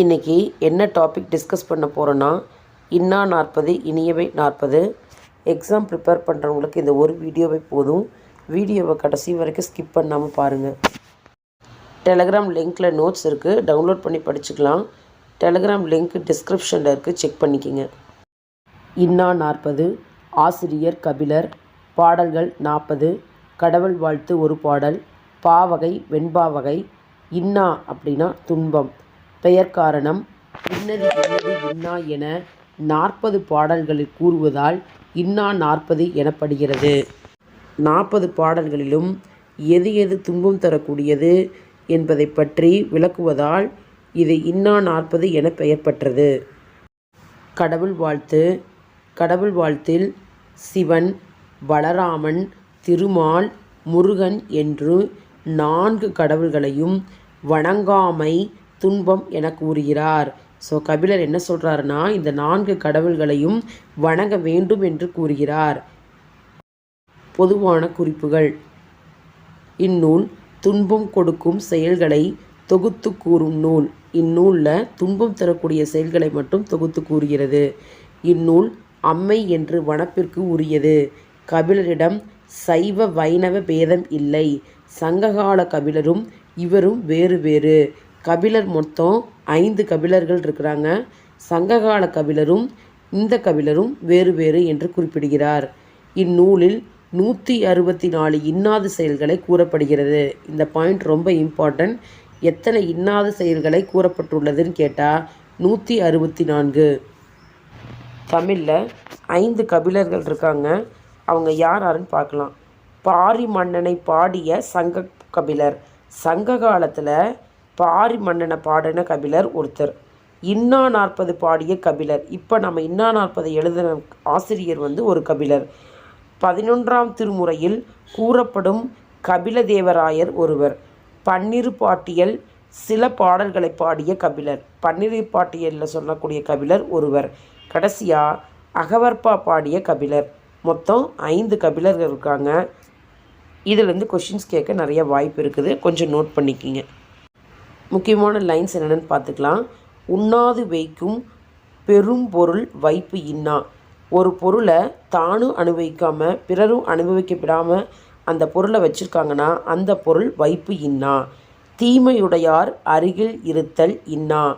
இன்றைக்கி என்ன topic discuss பண்ண போகிறோன்னா இன்னா நாற்பது இனியவை நாற்பது. எக்ஸாம் ப்ரிப்பேர் பண்ணுறவங்களுக்கு இந்த ஒரு வீடியோவை போதும். வீடியோவை கடைசி வரைக்கும் ஸ்கிப் பண்ணாமல் பாருங்கள் டெலகிராம் லிங்க்கில் நோட்ஸ் இருக்குது டவுன்லோட் பண்ணி படிச்சுக்கலாம். டெலகிராம் லிங்க் டிஸ்கிரிப்ஷனில் இருக்குது செக் பண்ணிக்கிங்க. இன்னா நாற்பது ஆசிரியர் கபிலர் பாடல்கள் நாற்பது கடவுள் வாழ்த்து ஒரு பாடல் பாவகை வெண்பாவகை இன்னா அப்படின்னா துன்பம். பெயர் காரணம் இன்னது இன்னது இன்னா என நாற்பது பாடல்களில் கூறுவதால் இன்னா நாற்பது எனப்படுகிறது. நாற்பது பாடல்களிலும் எது எது துன்பம் தரக்கூடியது என்பதை பற்றி விளக்குவதால் இது இன்னா நாற்பது என பெயர் பெற்றது. கடவுள் வாழ்த்து. கடவுள் வாழ்த்தில் சிவன் பலராமன் திருமால் முருகன் என்று நான்கு கடவுள்களையும் வணங்காமை துன்பம் என கூறுகிறார். ஸோ கபிலர் என்ன சொல்கிறாருன்னா இந்த நான்கு கடவுள்களையும் வணங்க வேண்டும் என்று கூறுகிறார். பொதுவான குறிப்புகள். இந்நூல் துன்பம் கொடுக்கும் செயல்களை தொகுத்து கூறும் நூல். இந்நூலில் துன்பம் தரக்கூடிய செயல்களை மட்டும் தொகுத்து கூறுகிறது. இந்நூல் அம்மை என்று வனப்பிற்கு உரியது. கபிலரிடம் சைவ வைணவ பேதம் இல்லை. சங்ககால கபிலரும் இவரும் வேறு வேறு. கபிலர் மொத்தம் ஐந்து கபிலர்கள் இருக்கிறாங்க. சங்ககால கபிலரும் இந்த கபிலரும் வேறு வேறு என்று குறிப்பிடுகிறார். இந்நூலில் நூற்றி அறுபத்தி நாலு இன்னாது செயல்களை கூறப்படுகிறது. இந்த பாயிண்ட் ரொம்ப இம்பார்ட்டன்ட் எத்தனை இன்னாது செயல்களை கூறப்பட்டுள்ளதுன்னு கேட்டால் நூற்றி அறுபத்தி நான்கு. தமிழில் ஐந்து கபிலர்கள் இருக்காங்க. அவங்க யார் யாருன்னு பார்க்கலாம். பாரி மன்னனை பாடிய சங்க கபிலர். சங்க காலத்தில் பாரி மன்னனை பாடின கபிலர் ஒருத்தர். இன்னா நாற்பது பாடிய கபிலர். இப்போ நம்ம இன்னா நாற்பது எழுதின ஆசிரியர் வந்து ஒரு கபிலர். பதினொன்றாம் திருமுறையில் கூறப்படும் கபிலதேவராயர் ஒருவர். பன்னிரு பாட்டியல் சில பாடல்களை பாடிய கபிலர். பன்னிரு பாட்டியலில் சொல்லக்கூடிய கபிலர் ஒருவர். கடைசியாக அகவற்பா பாடிய கபிலர். மொத்தம் ஐந்து கபிலர்கள் இருக்காங்க. இதுலேருந்து கொஷின்ஸ் கேட்க நிறைய வாய்ப்பு இருக்குது. கொஞ்சம் நோட் பண்ணிக்கிங்க. முக்கியமான லைன்ஸ் என்னென்னு பார்த்துக்கலாம். உண்ணாது வைக்கும் பெரும் பொருள் வைப்பு இன்னா. ஒரு பொருளை தானும் அனுபவிக்காமல் பிறரும் அனுபவிக்க விடாமல் அந்த பொருளை வச்சுருக்காங்கன்னா அந்த பொருள் வைப்பு இன்னா. தீமையுடையார் அருகில் இருத்தல் இன்னா.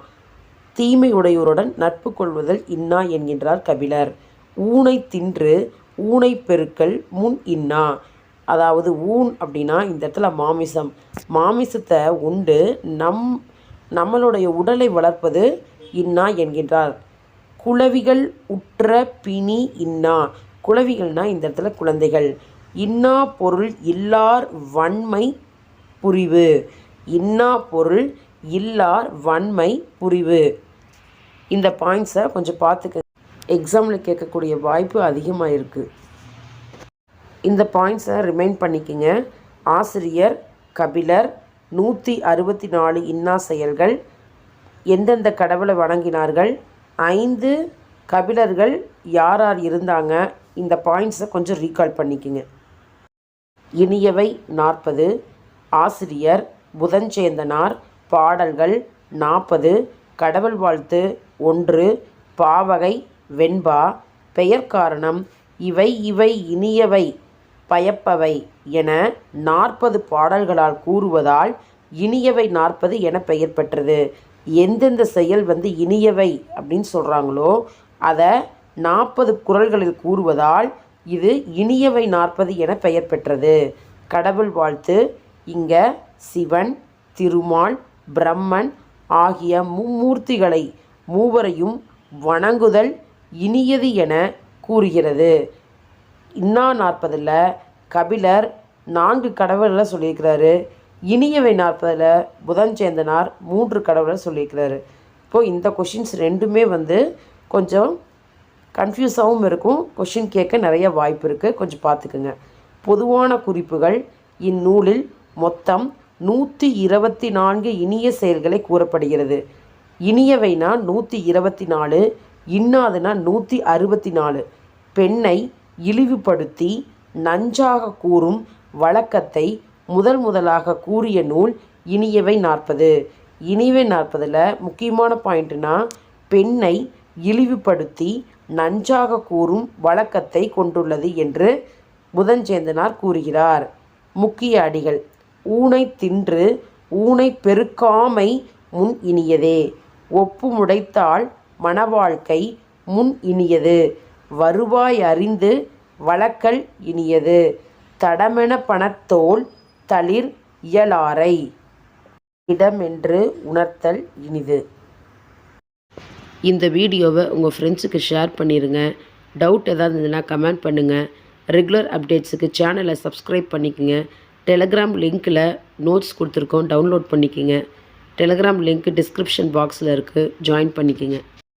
தீமையுடையோருடன் நட்பு கொள்வதல் இன்னா என்கின்றார் கபிலர். ஊனை தின்று ஊனை பெருக்கல் முன் இன்னா. அதாவது ஊன் அப்படின்னா இந்த இடத்துல மாமிசம். மாமிசத்தை உண்டு. நம் நம்மளுடைய உடலை வளர்ப்பது இன்னா என்கின்றார். குளவிகள் உற்ற பிணி இன்னா. குளவிகள்னா இந்த இடத்துல குழந்தைகள். இன்னா பொருள் இல்லார் வன்மை புரிவு. இன்னா பொருள் இல்லார் வன்மை புரிவு. இந்த பாயிண்ட்ஸை கொஞ்சம் பார்த்துக்க. எக்ஸாமில் கேட்கக்கூடிய வாய்ப்பு அதிகமாக இருக்குது இந்த பாயிண்ட்ஸை ரிமைண்ட் பண்ணிக்கங்க. ஆசிரியர் கபிலர் நூற்றி அறுபத்தி நாலு இன்னா செயல்கள் எந்தெந்த கடவுளை வணங்கினார்கள் ஐந்து கபிலர்கள் யார் யார் இருந்தாங்க இந்த பாயிண்ட்ஸை கொஞ்சம் ரீகால் பண்ணிக்கங்க. இனியவை நாற்பது ஆசிரியர் புதஞ்சேந்தனார் பாடல்கள் நாற்பது கடவுள் வாழ்த்து ஒன்று பாவகை வெண்பா பெயர் காரணம் இவை இவை இனியவை. பயப்பவை என நாற்பது பாடல்களால் கூறுவதால் இனியவை நாற்பது என பெயர் பெற்றது. எந்தெந்த செயல் வந்து இனியவை அப்படின்னு சொல்கிறாங்களோ அதை நாற்பது குரல்களில் கூறுவதால் இது இனியவை நாற்பது என பெயர் பெற்றது. கடவுள் வாழ்த்து. இங்கே சிவன் திருமால் பிரம்மன் ஆகிய மும்மூர்த்திகளை மூவரையும் வணங்குதல் இனியது என கூறுகிறது. இன்னா நாற்பதில் கபிலர் நான்கு கடவுள்களை சொல்லியிருக்கிறாரு. இனியவை நாற்பதில் புதன் சேந்தனார் மூன்று கடவுளை சொல்லியிருக்கிறாரு. இப்போது இந்த கொஷின்ஸ் ரெண்டுமே வந்து கொஞ்சம் கன்ஃபியூஸாகவும் இருக்கும். கொஷின் கேட்க நிறைய வாய்ப்பு இருக்குது கொஞ்சம் பார்த்துக்குங்க. பொதுவான குறிப்புகள் இந்நூலில் மொத்தம் நூற்றி இருபத்தி நான்கு இனிய செயல்களை கூறப்படுகிறது. இனியவைனா நூற்றி இருபத்தி நாலு இன்னாதுனா நூற்றி அறுபத்தி நாலு. பெண்ணை இழிவுபடுத்தி நஞ்சாக கூறும் வழக்கத்தை முதல் முதலாக கூறிய நூல் இனியவை நாற்பது. இனிவை நாற்பதில் முக்கியமான பாயிண்ட்னா பெண்ணை இழிவுபடுத்தி நஞ்சாக கூறும் வழக்கத்தை கொண்டுள்ளது என்று புதஞ்சேந்தனார் கூறுகிறார். முக்கிய அடிகள். ஊனை தின்று ஊனை பெருக்காமை முன் இனியதே. ஒப்புமுடைத்தால் மணவாழ்க்கை முன் இனியது. வருவாய் அறிந்து வழக்கல் இனியது. தடமென பணத்தோல் தளிர் இயலாரை. இடமென்று உணர்த்தல் இனிது. இந்த வீடியோவை உங்கள் ஃப்ரெண்ட்ஸுக்கு ஷேர் பண்ணிடுங்க டவுட் ஏதாவது இருந்ததுன்னா கமெண்ட் பண்ணுங்கள் ரெகுலர் அப்டேட்ஸுக்கு சேனலை சப்ஸ்கிரைப் பண்ணிக்கோங்க. டெலகிராம் லிங்க்கில் நோட்ஸ் கொடுத்துருக்கோம் டவுன்லோட் பண்ணிக்கோங்க. டெலகிராம் லிங்க் டிஸ்கிரிப்ஷன் பாக்ஸில் இருக்குது ஜாயின் பண்ணிக்கோங்க.